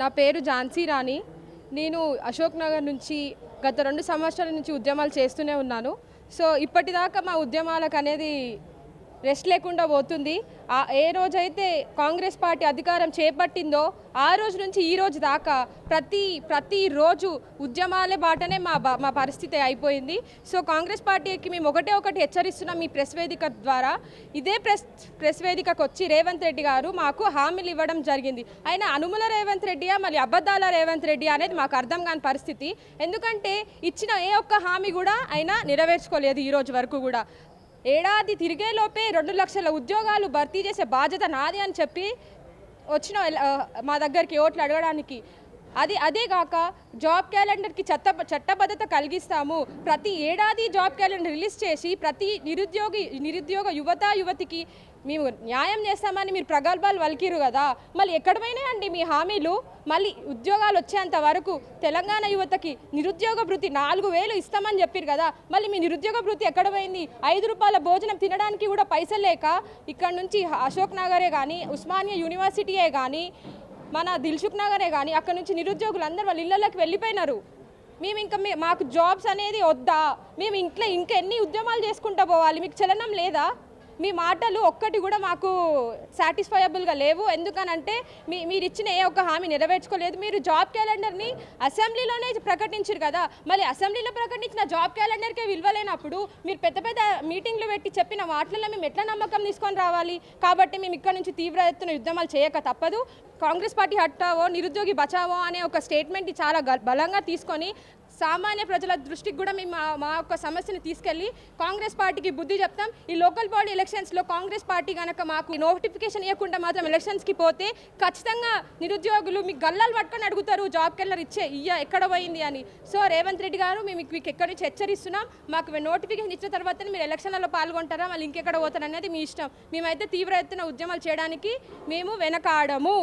నా పేరు ఝాన్సీ రాణి. నేను అశోక్ నగర్ నుంచి గత రెండు సంవత్సరాల నుంచి ఉద్యమాలు చేస్తూనే ఉన్నాను. సో ఇప్పటిదాకా మా ఉద్యమాలకు అనేది రెస్ట్ లేకుండా పోతుంది. ఆ ఏ రోజైతే కాంగ్రెస్ పార్టీ అధికారం చేపట్టిందో ఆ రోజు నుంచి ఈ రోజు దాకా ప్రతి ప్రతి రోజు ఉద్యమాలే బాటనే మా మా పరిస్థితి అయిపోయింది. సో కాంగ్రెస్ పార్టీకి మేము ఒకటే ఒకటి హెచ్చరిస్తున్నాం మీ ప్రెస్ వేదిక ద్వారా. ఇదే ప్రెస్ ప్రెస్ వేదికకు వచ్చి రేవంత్ రెడ్డి గారు మాకు హామీలు ఇవ్వడం జరిగింది. ఆయన అనుముల రేవంత్ రెడ్డియా మళ్ళీ అబద్ధాల రేవంత్ రెడ్డి అనేది మాకు అర్థం కాని పరిస్థితి. ఎందుకంటే ఇచ్చిన ఏ ఒక్క హామీ కూడా ఆయన నెరవేర్చుకోలేదు ఈ రోజు వరకు కూడా. ఏడాది తిరిగేలోపే రెండు లక్షల ఉద్యోగాలు భర్తీ చేసే బాధ్యత నాది అని చెప్పి వచ్చిన మా దగ్గరికి ఓట్లు అడగడానికి అది అదే కాక జాబ్ క్యాలెండర్కి చట్ట చట్టబద్ధత కలిగిస్తాము. ప్రతి ఏడాది జాబ్ క్యాలెండర్ రిలీజ్ చేసి ప్రతి నిరుద్యోగి నిరుద్యోగ యువత యువతికి మేము న్యాయం చేస్తామని మీరు ప్రగల్భాలు వలికిరు కదా. మళ్ళీ ఎక్కడ అండి మీ హామీలు? మళ్ళీ ఉద్యోగాలు వచ్చేంత వరకు తెలంగాణ యువతకి నిరుద్యోగ భృతి నాలుగు వేలు ఇస్తామని చెప్పారు కదా. మళ్ళీ మీ నిరుద్యోగ భృతి ఎక్కడ పోయింది? ఐదు రూపాయల భోజనం తినడానికి కూడా పైసలు లేక ఇక్కడ నుంచి అశోక్ నగరే కానీ ఉస్మానియా యూనివర్సిటీయే కానీ మన దిల్సుఖ్ నగరే కానీ అక్కడ నుంచి నిరుద్యోగులు అందరూ వాళ్ళ ఇళ్ళలోకి వెళ్ళిపోయినారు. మేము ఇంకా మే- మాకు జాబ్స్ అనేది వద్దా? మేము ఇంట్లో ఇంకా ఎన్ని ఉద్యమాలు చేసుకుంటూ పోవాలి? మీకు చలనం లేదా? మీ మాటలు ఒక్కటి కూడా మాకు సాటిస్ఫైయబుల్గా లేవు. ఎందుకనంటే మీ మీరు ఇచ్చిన ఏ ఒక్క హామీ నెరవేర్చుకోలేదు. మీరు జాబ్ క్యాలెండర్ని అసెంబ్లీలోనే ప్రకటించారు కదా. మళ్ళీ అసెంబ్లీలో ప్రకటించిన జాబ్ క్యాలెండర్కే విలువలేనప్పుడు మీరు పెద్ద పెద్ద మీటింగ్లు పెట్టి చెప్పిన మాటలలో మేము ఎట్లా నమ్మకం తీసుకొని రావాలి? కాబట్టి మేము ఇక్కడ నుంచి తీవ్ర ఎత్తున యుద్ధమాలు చేయక తప్పదు. కాంగ్రెస్ పార్టీ హట్టావో నిరుద్యోగి బచావో అనే ఒక స్టేట్మెంట్ చాలా బలంగా తీసుకొని సామాన్య ప్రజల దృష్టికి కూడా మేము మా మా యొక్క సమస్యను తీసుకెళ్ళి కాంగ్రెస్ పార్టీకి బుద్ధి చెప్తాం. ఈ లోకల్ బాడీ ఎలక్షన్స్లో కాంగ్రెస్ పార్టీ కనుక మాకు నోటిఫికేషన్ ఇవ్వకుండా మాత్రం ఎలక్షన్స్కి పోతే ఖచ్చితంగా నిరుద్యోగులు మీకు గల్లాలు పట్టుకొని అడుగుతారు జాబ్ కెళ్ళర్ ఇచ్చే ఇయ్య ఎక్కడ పోయింది అని. సో రేవంత్ రెడ్డి గారు మేము మీకు ఎక్కడి నుంచి హెచ్చరిస్తున్నాం. మాకు నోటిఫికేషన్ ఇచ్చిన తర్వాతనే మీరు ఎలక్షన్లలో పాల్గొంటారా మళ్ళీ ఇంకెక్కడ పోతారు అనేది మీ ఇష్టం. మేమైతే తీవ్ర ఎత్తున ఉద్యమాలు చేయడానికి మేము వెనకాడము.